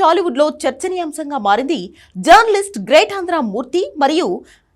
టాలీవుడ్లో చర్చనీయాంశంగా మారింది జర్నలిస్ట్ గ్రేట్ ఆంధ్ర మూర్తి మరియు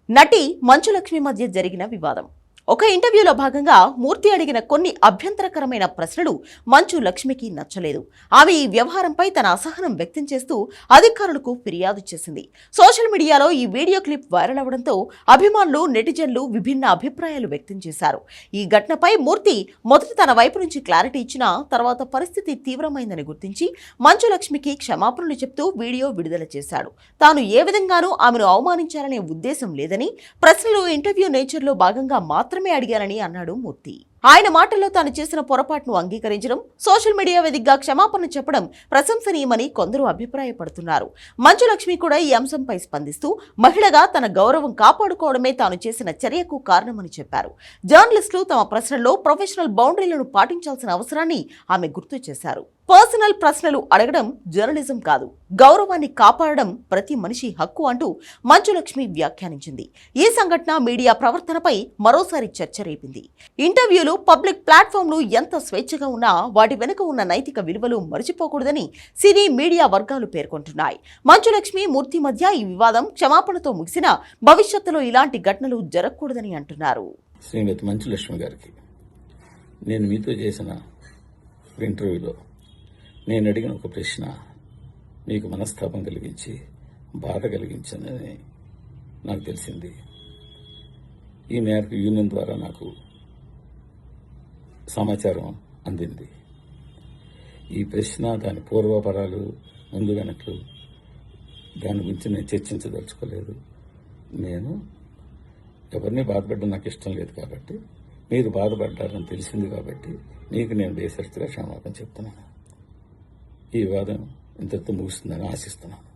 నటి మంచులక్ష్మి మధ్య జరిగిన వివాదం. ఒక ఇంటర్వ్యూలో భాగంగా మూర్తి అడిగిన కొన్ని అభ్యంతరకరమైన ప్రశ్నలు మంచు లక్ష్మికి నచ్చలేదు. ఆమె ఈ వ్యవహారంపై తన అసహనం వ్యక్తం చేస్తూ అధికారులకు ఫిర్యాదు చేసింది. సోషల్ మీడియాలో ఈ వీడియో క్లిప్ వైరల్ అవడంతో అభిమానులు నెటిజన్లు విభిన్న అభిప్రాయాలు వ్యక్తం చేశారు. ఈ ఘటనపై మూర్తి మొదట తన వైపు నుంచి క్లారిటీ ఇచ్చినా తర్వాత పరిస్థితి తీవ్రమైందని గుర్తించి మంచు లక్ష్మికి క్షమాపణలు చెప్తూ వీడియో విడుదల చేశాడు. తాను ఏ విధంగానూ ఆమెను అవమానించాలనే ఉద్దేశం లేదని ప్రశ్నలు ఇంటర్వ్యూ నేచర్లో భాగంగా మాత్రం మాత్రమే అడిగానని అన్నాడు మూర్తి. ఆయన మాటల్లో తాను చేసిన పొరపాటును అంగీకరించడం సోషల్ మీడియా వేదికగా క్షమాపణ చెప్పడం ప్రశంసనీయమని కొందరు అభిప్రాయపడుతున్నారు. మంచు లక్ష్మి కూడా ఈ అంశంపై స్పందిస్తూ మహిళగా తన గౌరవం కాపాడుకోవడమే తాను చేసిన చర్యకు కారణమని చెప్పారు. జర్నలిస్టులు తమ ప్రశ్నల్లో ప్రొఫెషనల్ బౌండరీలను పాటించాల్సిన అవసరాన్ని ఆమె గుర్తు చేశారు. పర్సనల్ ప్రశ్నలు అడగడం జర్నలిజం కాదు గౌరవాన్ని కాపాడడం ప్రతి మనిషి హక్కు అంటూ మంచులక్ష్మి వ్యాఖ్యానించింది. ఈ సంఘటన మీడియా ప్రవర్తనపై మరోసారి చర్చ రేపింది. ఇంటర్వ్యూలు పబ్లిక్ ప్లాట్ఫామ్లు ఎంత స్వేచ్ఛగా ఉన్నా వాటి వెనుక ఉన్న నైతిక విలువలు మరిచిపోకూడదని సినీ మీడియా వర్గాలు పేర్కొంటున్నాయి. మంచులక్ష్మి మూర్తి మధ్య ఈ వివాదం క్షమాపణతో ముగిసినా భవిష్యత్తులో ఇలాంటి ఘటనలు జరగకూడదని అంటున్నారు. శ్రీమతి మంచులక్ష్మి గారికి నేను మీతో చేసిన ఇంటర్వ్యూలో నేను అడిగిన ఒక ప్రశ్న మీకు మనస్తాపం కలిగించి బాధ కలిగించిందని నాకు తెలిసింది. ఈ మేరకు యూనియన్ ద్వారా నాకు సమాచారం అందింది. ఈ ప్రశ్న దాని పూర్వపరాలు ముందు వెనక్లు దాని గురించి నేను చర్చించదలుచుకోలేదు. నేను ఎవరిని బాధపడడం నాకు ఇష్టం లేదు కాబట్టి మీరు బాధపడ్డారని తెలిసింది కాబట్టి మీకు నేను బేసరిగా క్షమాపణ చెప్తున్నాను. ఈ వివాదం ఇంతటితో ముగుస్తుందని ఆశిస్తున్నాను.